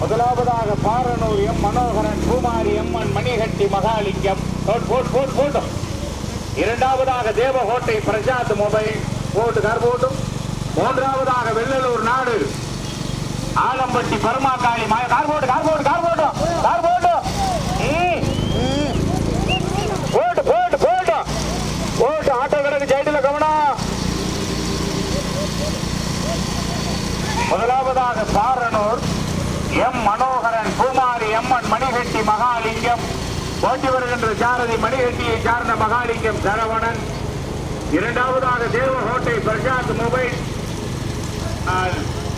முதலாவதாக பாரனூர் எம் மனோகரன் பூமாரி எம்மன் மணிகட்டி மகாலிங்கம். போட்டும். இரண்டாவதாக தேவகோட்டை பிரசாத் மொபைல். போட்டு கார் போட்டும். மூன்றாவதாக வெள்ளலூர் நாடு. ஆலம்பட்டி பருமாக்காளி மாய கார் போட்டு கார் போட்டு கார் போட்டும் கார் போட்டும் போட்டு போட்டு போட்டு. போட்டு ஆட்டோ கிடக்கு சைடில் கவனம். முதலாவதாக பாரனூர் எம் மனோகரன் பூமாரி எம்மன் மணிகட்டி மகாலிங்கம். ஓட்டி வருகின்ற சாரதி மணிகட்டியை சார்ந்த மகாலிங்கம் சரவணன். இரண்டாவதாக தேவகோட்டை பிரசாத் மொபைல்.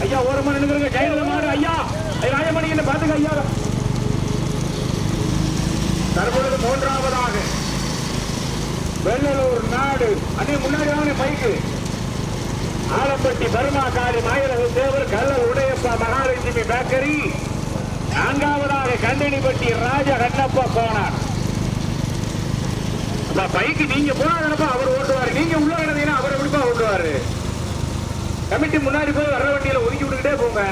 ஐயா ஒரு மணி நிற்கிறங்க ஜெயலலிதா மாடு ஐயா ராஜமணி என்ன பாத்துக்க ஐயா. தற்பொழுது மூன்றாவதாக. வெள்ளலூர் நாடு. அண்ணே முன்னாடி bike. Alappatti Burma Kari Mayaragu Thevar Kallar Udaiyappa Mahalakshmi bakery. நான்காவதாக கண்டனிப்பட்டி ராஜ கண்ணப்பா கோனார் பைக்கு நீங்க போனாதனப்பா அவர் ஓட்டுவாரு. நீங்க உள்ள கிடந்தீங்கன்னா அவர் எப்படிப்பா ஓட்டுவாரு. கமிட்டி முன்னாடி போய் வர வண்டியில ஒதுக்கி விட்டுக்கிட்டே போங்க.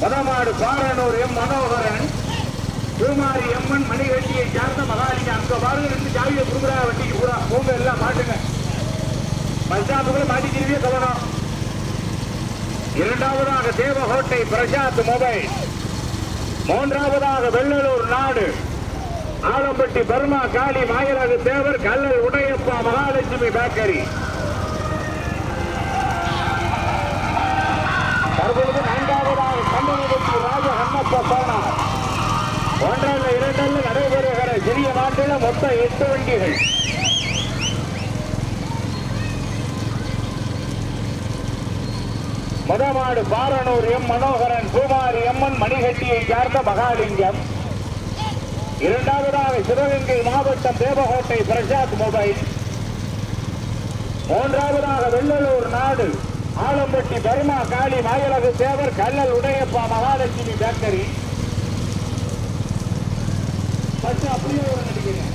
பதமாடு பாரனூர் எம் மனோகரன் பூமாரி எம்மன் மணிகட்டியை சார்ந்த மகாலிங்க அங்க பாருங்க ரெண்டு ஜாவியை கொடுக்குறா வண்டிக்கு பூரா போங்க எல்லாம் மாட்டுங்க பஸ் மாட்டி மாட்டிக்கிறவே சொல்லணும். இரண்டாவதாக தேவகோட்டை பிரசாத் மொபைல். மூன்றாவதாக வெள்ளலூர் நாடு. Alampatti Burma Kali Mayaragu Thevar Kallal Udaiyappa Mahalakshmi bakery. தற்பொழுது நான்காவதாக கண்டனப்பட்டி ராஜ ஹன்னப்பா சோனா ஒன்றல்ல இரண்டல்ல நடைபெறுகிற சிறிய நாட்டில் மொத்தம் எட்டு வண்டிகள் முதமாடு பாரனூர் எம் மனோகரன் பூமாரி எம்மன் மணிகட்டியை சார்ந்த மகாலிங்கம். இரண்டாவதாக சிவகங்கை மாவட்டம் தேவகோட்டை பிரசாத் மொபைல். மூன்றாவதாக வெள்ளலூர் நாடு Alampatti Burma Kali Mayalagu Thevar Kallal Udaiyappa Mahalakshmi bakery. Bus அப்படியே ஒரு நடிக்கிறேன்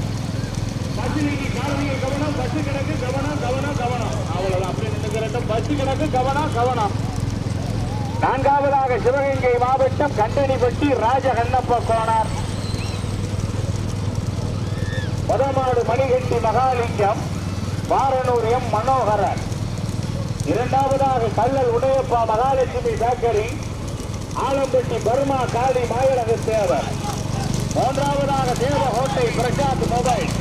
பஸ் நீங்க காலனியை கவனம் பஸ் கிடக்கு கவனம் கவனம் கவனம். அவ்வளவுதான். அப்படி நின்றுக்கிறட்டும் பஸ் கிடக்கு கவனம் கவனம். நான்காவதாக சிவகங்கை மாவட்டம் கண்டனிப்பட்டி ராஜ கண்ணப்ப கோனார். முதமாடு மணிகட்டி மகாலிங்கம் பாரனூர் எம் மனோகரன். இரண்டாவதாக கல்லல் உடையப்பா மகாலட்சுமி பேக்கரி ஆலம்பட்டி பர்மா காளி மாயழக தேவர் மூன்றாவதாக தேவகோட்டை பிரசாத் மொபைல்.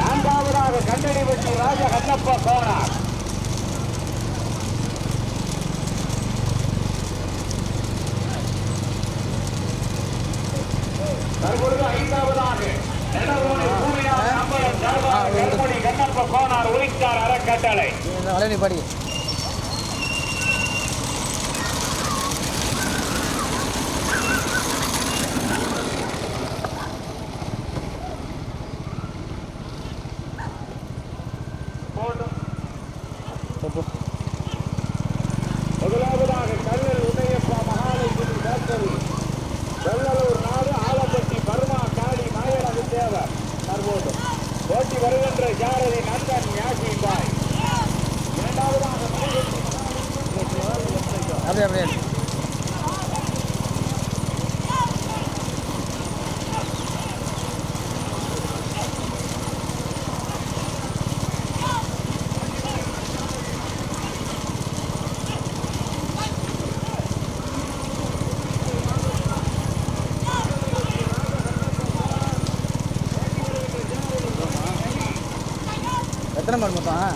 நான்காவதாக கண்டனிப்பட்டி ராஜ கண்ணப்ப கோனார். தற்பொழுது ஐந்தாவதாக கண்ணப்ப கோனார் அறக்கட்டளை. படி போட்டும் போ முதலாவதாக கல்லல் உதயப்பா மகாலட்சுமி பேக்கரி வெள்ளலூர் நாடு ஆலப்பட்டி பர்மா காளி மாயழகு தேவர் தற்போது போட்டி வருகின்ற ஜாரதி நந்தன் யாசி பாய் இரண்டாவதாக மணிகண்டி அப்படியே அப்படியே எத்தனை மாடு மொத்தம்?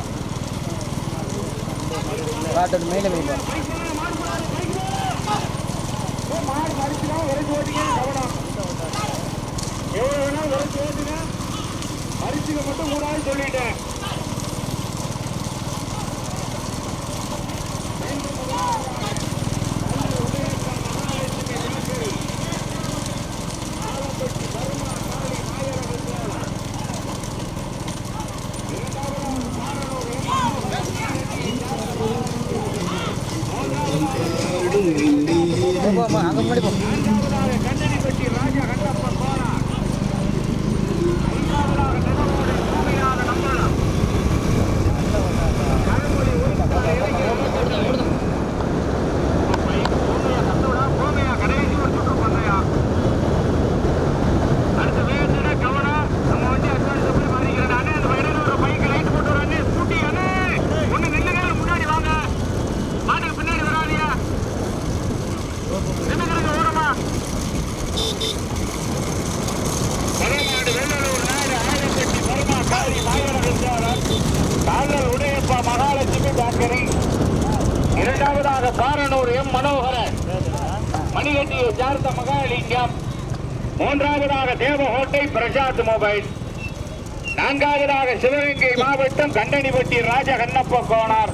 காட்டு மெயில மெயில மாடு வேணா விரைச்சு ஓட்டுங்க மறிச்சுக்க மட்டும் கூடாது சொல்லிட்டேன் போ, போ, போ, அங்க முன்னாடி போ நான்காவதாக கண்ணடிப்பட்டி ராஜா கண்டப்பன் போனார் ஐந்தாவதாக நெடுங்கோடு பூமியான நம்பலம் கருமொழி உரித்தார் இளைஞர் பூமியா சத்தோட பூமியா பாரனூர் எம் மனோகரன் மணிகட்டியை சார்ந்த மகாலிங்கம் மூன்றாவதாக தேவகோட்டை பிரசாத் மொபைல் நான்காவதாக சிவகங்கை மாவட்டம் கண்டனிப்பட்டி ராஜ கண்ணப்ப கோனார்.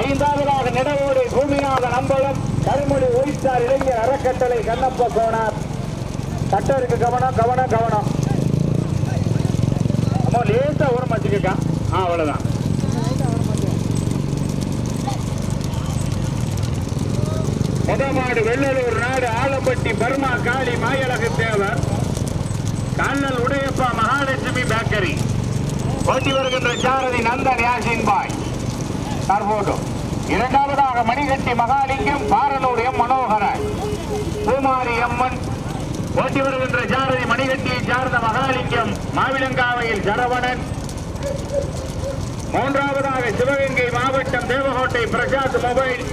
ஐந்தாவதாக நிடவோடு பூமிநாதன் அம்பலம் கருமொழி ஒய்சார் இளைஞர் அறக்கட்டளை கண்ணப்ப கோனார். கட்டருக்கு கவனம் கவனம் கவனம். அம்மா லேசா உரம் வச்சுக்கா ஆ அவ்வளவுதான். முதமாடு வெள்ளலூர் நாடு ஆலம்பட்டி பர்மா காளி மாயழகு தேவர் கண்ணல் உடையப்பா மகாலட்சுமி பேக்கரி. ஓட்டி வருகின்ற சாரதி நந்தன் யாசின் பாய். தற்போது இரண்டாவதாக மணிகட்டி மகாலிங்கம் பாரலூர் எம் மனோகரன். பூமாரி அம்மன். ஓட்டி வருகின்ற சாரதி மணிகட்டியை சார்ந்த மகாலிங்கம் மாவிலங்காவையில் சரவணன். மூன்றாவதாக சிவகங்கை மாவட்டம் தேவகோட்டை பிரசாத் மொபைல்.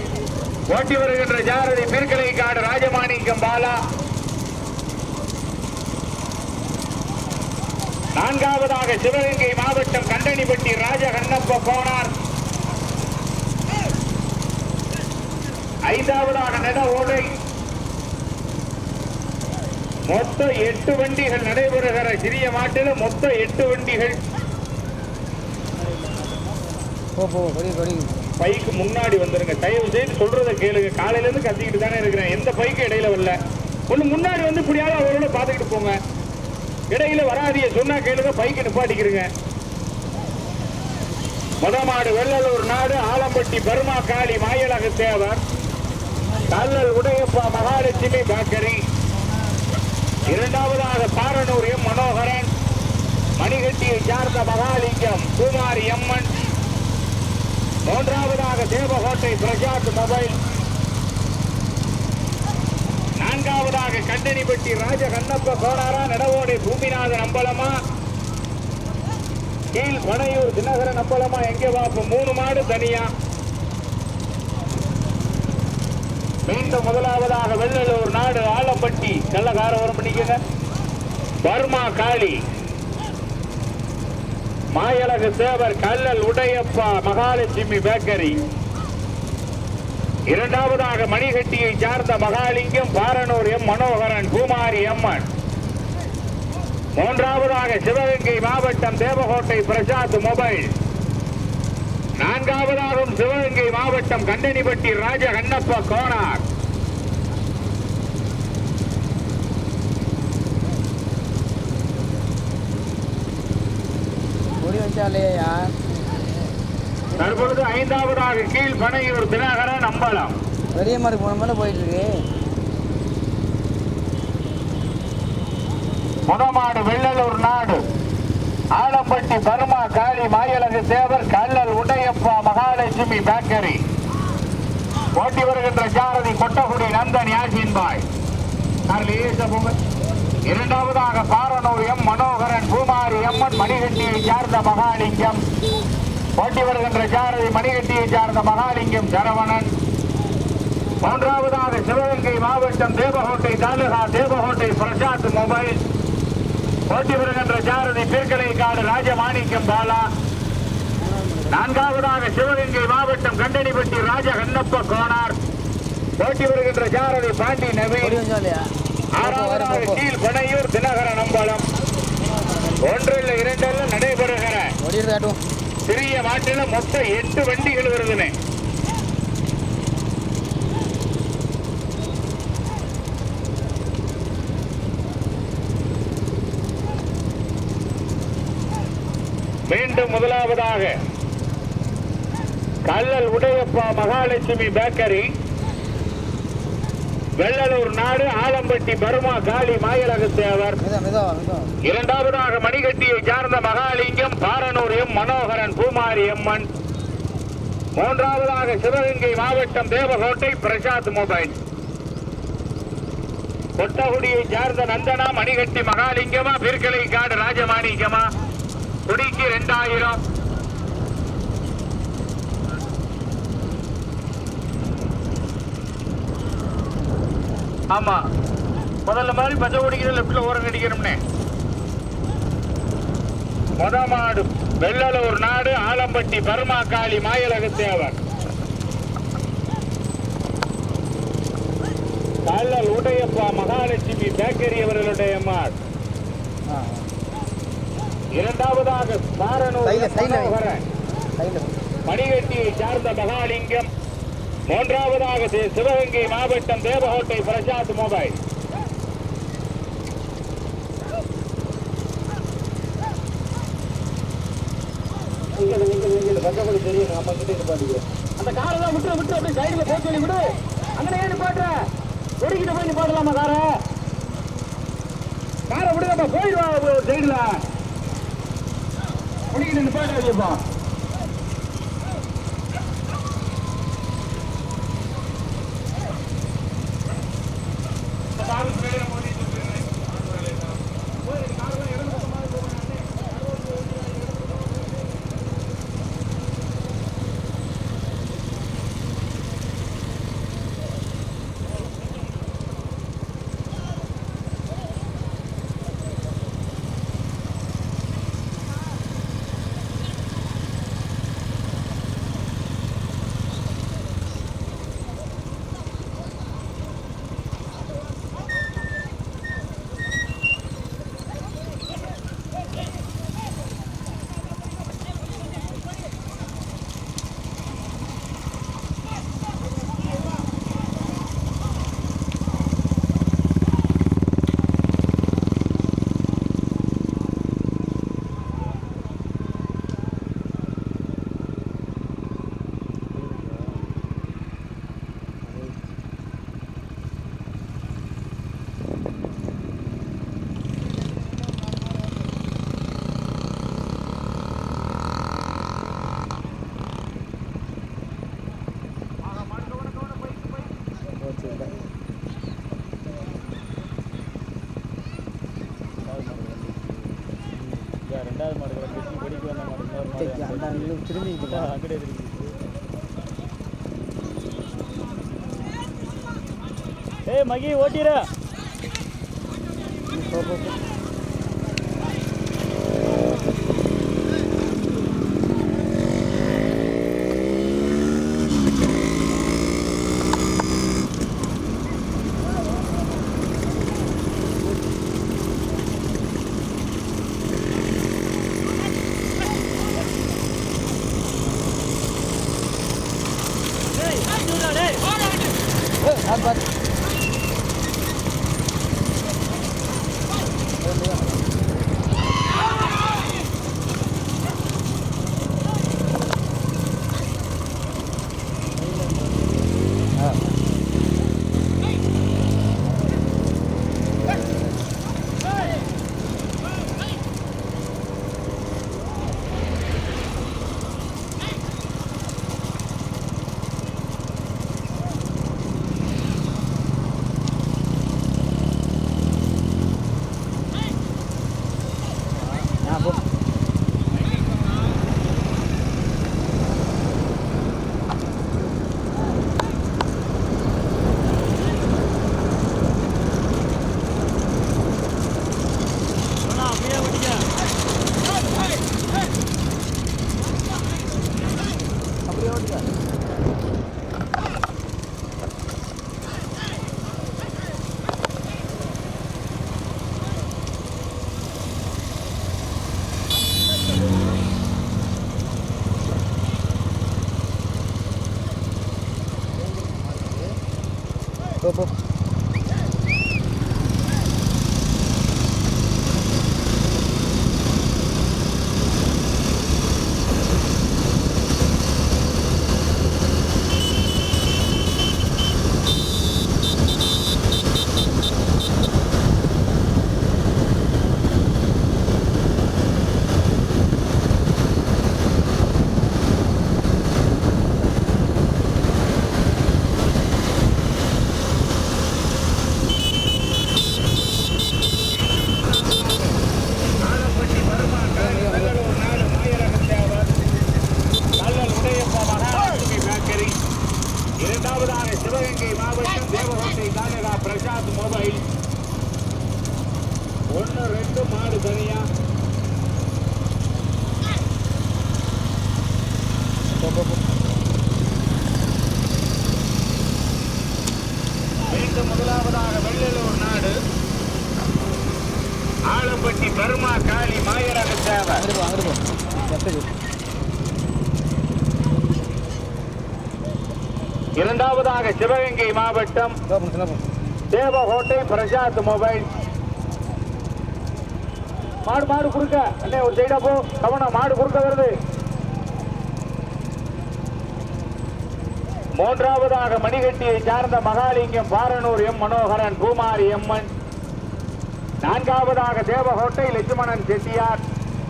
ஓட்டி வருகின்ற ஜாரதி பிற்கலை காடு ராஜமாணிக்கம் பாலா. நான்காவதாக சிவகங்கை மாவட்டம் கண்டனிப்பட்டி ராஜ கண்ணப்ப கோனார் ஐந்தாவதாக நட ஓடை. மொத்தம் எட்டு வண்டிகள் நடைபெறுகிற சிறிய மாட்டில் மொத்தம் எட்டு வண்டிகள். பைக்கு முன்னாடி வந்துருங்க. தயவு செய்து சொல்றத கேளுங்க. காலையில இருந்து கத்திக்கிட்டு தானே இருக்கிறேன். எந்த பைக்கு இடையில வரல. ஒண்ணு முன்னாடி வந்து இப்படியாவது அவரோட பாத்துக்கிட்டு போங்க. இடையில வராதிய சொன்னா கேளுங்க பைக்கு நிப்பாட்டிக்கிறங்க முதமாடு வெள்ளலூர் நாடு ஆலம்பட்டி பர்மா காளி மாயலக தேவர் கல்லல் உடையப்பா மகாலட்சுமி பேக்கரி. இரண்டாவதாக பாரனூர் எம் மனோகரன். மணிகட்டியை சார்ந்த மகாலிங்கம் குமாரி எம்மன் மூன்றாவதாக தேவகோட்டை பிரசாத் மொபைல். நான்காவதாக கண்டனிப்பட்டி ராஜ கண்ணப்ப கோடாரா நடவோடை பூமிநாதன் அம்பலமா? கீழ் பனையூர் தினகரன் அம்பலமா? எங்கே பார்ப்போம் மூணு மாடு தனியா? மீண்டும் முதலாவதாக வெள்ளலூர் நாடு ஆலம்பட்டி. கள்ளக்காரவரம் பண்ணிக்கங்க பர்மா காளி. மாயழகு தேவர் கல்லல் உடையப்பா மகாலட்சுமி பேக்கரி. இரண்டாவதாக மணிகட்டியை சார்ந்த மகாலிங்கம் பாரனூர் எம் மனோகரன் குமாரி அம்மன். மூன்றாவதாக சிவகங்கை மாவட்டம் தேவகோட்டை பிரசாத் மொபைல். நான்காவதாகவும் சிவகங்கை மாவட்டம் கண்டனிப்பட்டி ராஜ கண்ணப்ப கோனார். கொடி வச்சாலேயா தற்பொழுது ஐந்தாவதாக கீழ் பனையூர் தினகரன் அம்பலம். பெரிய மாடு போன மேலே போயிட்டு இருக்கு முனமாடு வெள்ளலூர் நாடு. Alampatti Burma Kali Mayalagu Thevar Kallal Udaiyappa Mahalakshmi bakery. ஓட்டி வருகின்ற சாரதி கொட்டகுடி நந்தன் யாசின் பாய். காரில் ஏச போங்க. இரண்டாவதாக பாரனூர் எம். மனோகரன் பூமாரி எம்மன் மணிகட்டியை சார்ந்த மகாலிங்கம். ஓட்டி வருகின்ற சாரதி மணிகட்டியை சார்ந்த மகாலிங்கம் சரவணன். மூன்றாவதாக சிவகங்கை மாவட்டம் தேவகோட்டை தாலுகா தேவகோட்டை பிரசாத் மொபைல். போட்டி வருகின்ற சாரதி பிற்கலை ராஜமாணிக்கம் பாலா. நான்காவதாக சிவகங்கை மாவட்டம் கண்டனிப்பட்டி ராஜ கண்ணப்ப கோனார். போட்டி வருகின்ற சாரதி பாண்டி நவீன். ஆறாவதாக கீழ் பனையூர் தினகரன் அம்பலம். ஒன்றில் இரண்டில் நடைபெறுகிற சிறிய மாட்டில மொத்தம் எட்டு வண்டிகள் வருதுன்னு மீண்டும் முதலாவதாக கல்லல் உடையப்பா மகாலட்சுமி பேக்கரி வெள்ளலூர் நாடு ஆலம்பட்டி பர்மா காளி மாயலகு தேவர் இரண்டாவதாக மணிகட்டியை சார்ந்த மகாலிங்கம் மனோகரன் பூமாரி எம்மன் மூன்றாவதாக சிவகங்கை மாவட்டம் தேவகோட்டை பிரசாத் மொபைல். கொட்டகுடியை சார்ந்த நந்தனா மணிகட்டி மகாலிங்கமா பிற்கலை காடு ராஜமாணிக்கமா குடிக்கு இரண்டாயிரம் ஆமா. முதல்ல மாதிரி பச்சை குடிக்கிறது லெப்ட்ல ஓரம் கடிக்கணும்னே மொதமாடு வெள்ளலூர் நாடு ஆலம்பட்டி பர்மா காளி மாயலக தேவர். கல்லல் உடையப்பா மகாலட்சுமி பேக்கரி அவர்களுடைய மாட் இரண்டாவதாக மணிகட்டியை சார்ந்த மகாலிங்கம். மூன்றாவதாக சிவகங்கை மாவட்டம் தேவகோட்டை பிரசாத் மொபைல். அந்த காரை தான் விட்டு விட்டு அப்படியே சைடுல போட்டு சொல்லி விடு அங்கே ஏன் பாட்டுற ஒடிக்கிட்ட போய் நிப்பாட்டலாமா காரை காரை விடுங்கப்பா போயிடுவா சைடுல ஒடிக்கிட்டு நிப்பாட்டாதீப்பா போச்சு இல்லை ரெண்டாவது மாடு கட்டி படிக்க வந்த மாடு இன்னொரு மாடு சரி, திரும்பிக்கிட்டு அங்கடே திரும்பி ஏய் மகி ஓட்டிற போ இரண்டாவதாக சிவகங்கை மாவட்டம் தேவகோட்டை பிரசாத் மொபைல். மாடு மாடு குறுக்க. அண்ணே ஒரு சைடா போ. கவனம் மாடு குறுக்க வருது. மூன்றாவதாக மணிகட்டியை சார்ந்த மகாலிங்கம் பாரனூர் எம் மனோகரன் பூமாரி எம்மன் நான்காவதாக தேவகோட்டை லட்சுமணன் செட்டியார்.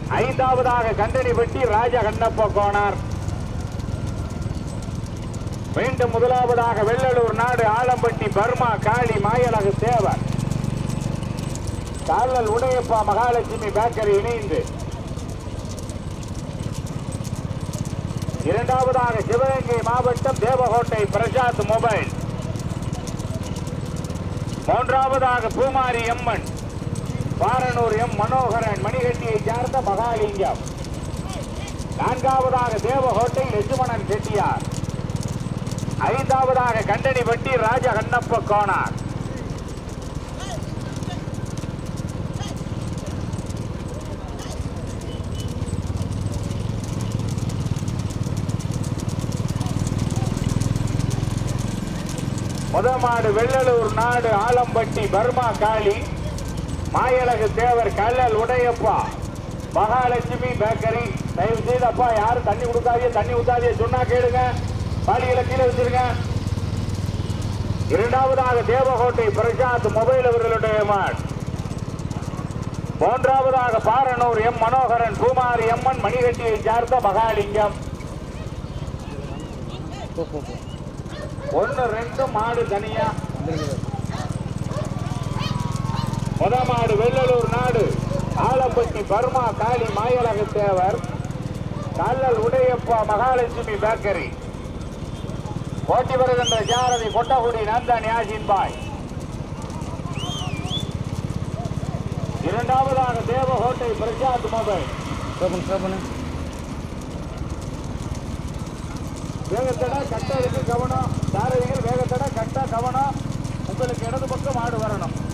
ஐந்தாவதாக கந்தனிப்பட்டி ராஜ கண்ணப்ப கோனார். மீண்டும் முதலாவதாக வெள்ளலூர் நாடு ஆலம்பட்டி பர்மா காளி மாயலக சேவர் காலல் உடையப்பா மகாலட்சுமி பேக்கரி இணைந்து. இரண்டாவதாக சிவகங்கை மாவட்டம் தேவகோட்டை பிரசாத் மொபைல். மூன்றாவதாக பூமாரி எம்மன் பாரனூர் எம். மனோகரன் மணிகட்டியை சார்ந்த மகாலிங்கம். நான்காவதாக தேவகோட்டை லட்சுமணன் செட்டியார். ஐந்தாவதாக கண்டனி வட்டி ராஜ கண்ணப்ப கோனார். முதமாடு வெள்ளலூர் நாடு ஆலம்பட்டி பர்மா காளி மாயலகு தேவர் கல்லல் உடையப்பா மகாலட்சுமி பேக்கரி தயவு செய்து அப்பா யாரும் தண்ணி கொடுக்காதே தண்ணி ஊத்தாதே சொன்னா கேளுங்க. பாலிகளை கீழே வச்சிருங்க. இரண்டாவதாக தேவகோட்டை பிரசாத் மொபைல் அவர்களுடைய மாட். மூன்றாவதாக பாரனூர் எம் மனோகரன் பூமாரி எம்மன் மணிகட்டியை சார்ந்த மகாலிங்கம். ஒன்னு ரெண்டு மாடு தனியா. முத மாடு வெள்ளலூர் நாடு. ஆலப்பட்டி பர்மா காளி மாயலக தேவர். கல்லல் உடையப்பா மகாலட்சுமி பேக்கரி. போட்டி வருகின்ற ஜாரதி கொட்டகுடி நந்தன் யாசின் பாய். இரண்டாவதாக தேவகோட்டை பிரசாத் மொபைல். வேகத்தடை கட்டதுக்கு கவனம். சாரதிகள் வேகத்தடை கட்ட கவனம். உங்களுக்கு இடது பக்கம் ஆடு வரணும்.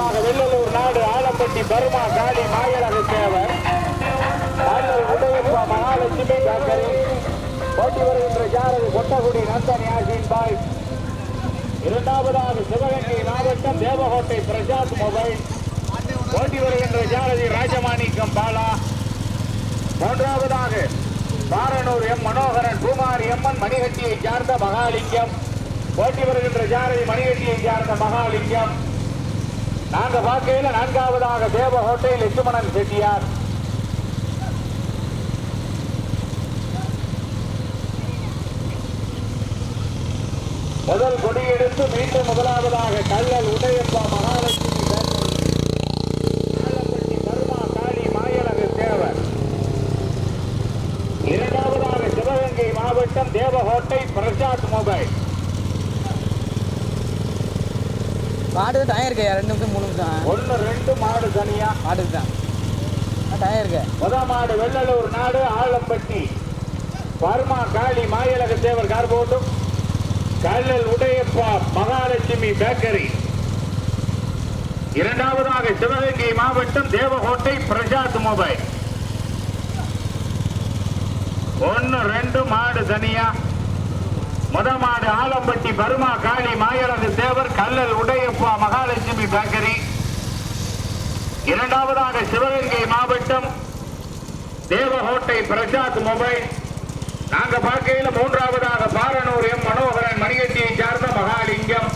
மீண்டும் வெள்ளலூர் நாடு ஆலம்பட்டி பர்மா காளி மாயரக சேவர் உதயப்பா மகாலட்சுமி பேக்கரி போட்டி வருகின்ற ஜாரதி கொட்டகுடி நந்தன் யாசின் பாய். இரண்டாவதாக சிவகங்கை மாவட்டம் தேவகோட்டை பிரசாத் மொபைல். போட்டி வருகின்ற ஜாரதி ராஜமாணிக்கம் பாலா. மூன்றாவதாக பாரனூர் எம் மனோகரன் குமார் எம்மன் மணிகட்டியை சார்ந்த மகாலிங்கம். போட்டி வருகின்ற ஜாரதி மணிகட்டியை சார்ந்த மகாலிங்கம். நாங்க பார்க்கையில் நான்காவதாக தேவகோட்டை லட்சுமணன் செட்டியார் முதல் கொடியெடுத்து மீண்டும் முதலாவதாக கல்லல் உதயப்பா மகாலட்சுமி பேக்கரி, காளி மாயழகு தேவர். இரண்டாவதாக சிவகங்கை மாவட்டம் தேவகோட்டை பிரசாத் மொபைல். மாட்டுக்கு டயம் இருக்கா? ரெண்டு நிமிஷம் மூணு நிமிஷம். ஒன்னு ரெண்டு மாடு தனியா? மாட்டுக்கு தான் டயம் இருக்கு? முத மாடு வெள்ளலூர் நாடு ஆலம்பட்டி. பர்மா காளி மாயழகு தேவர் கார் போட்டும் கல்லல் உடையப்பா மகாலட்சுமி பேக்கரி. இரண்டாவதாக சிவகங்கை மாவட்டம் தேவகோட்டை பிரசாத் மொபைல். ஒன்னு ரெண்டு மாடு தனியா? முதமாடு ஆலம்பட்டி பருமா காளி மாயரது தேவர் கல்லல் உடையப்பா மகாலட்சுமி பேக்கரி. இரண்டாவதாக சிவகங்கை மாவட்டம் தேவகோட்டை பிரசாத் மொபைல். நாங்க பார்க்கையில் மூன்றாவதாக பாரனூர் எம் மனோகரன் மணிகட்டியை சார்ந்த மகாலிங்கம்.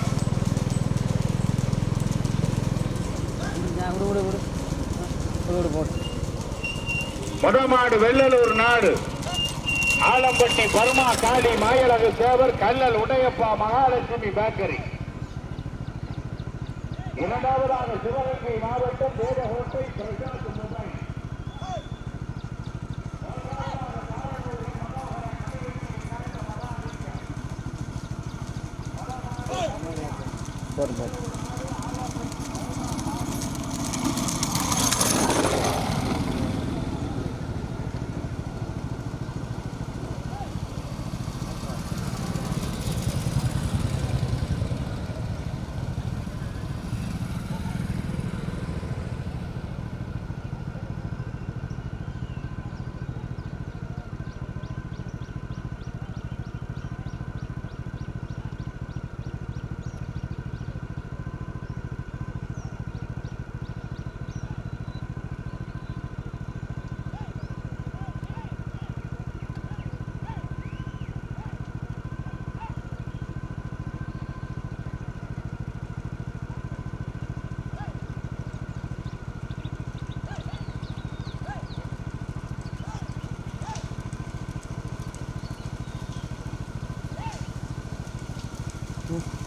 முதமாடு வெள்ளலூர் நாடு. ஆலம்பட்டி பர்மா காளி மாயழகு சேவர் கல்லல் உடையப்பா மகாலட்சுமி பேக்கரி. இரண்டாவதாக சிவகங்கை மாவட்டம் தேவகோட்டை பிரசாத் pouco.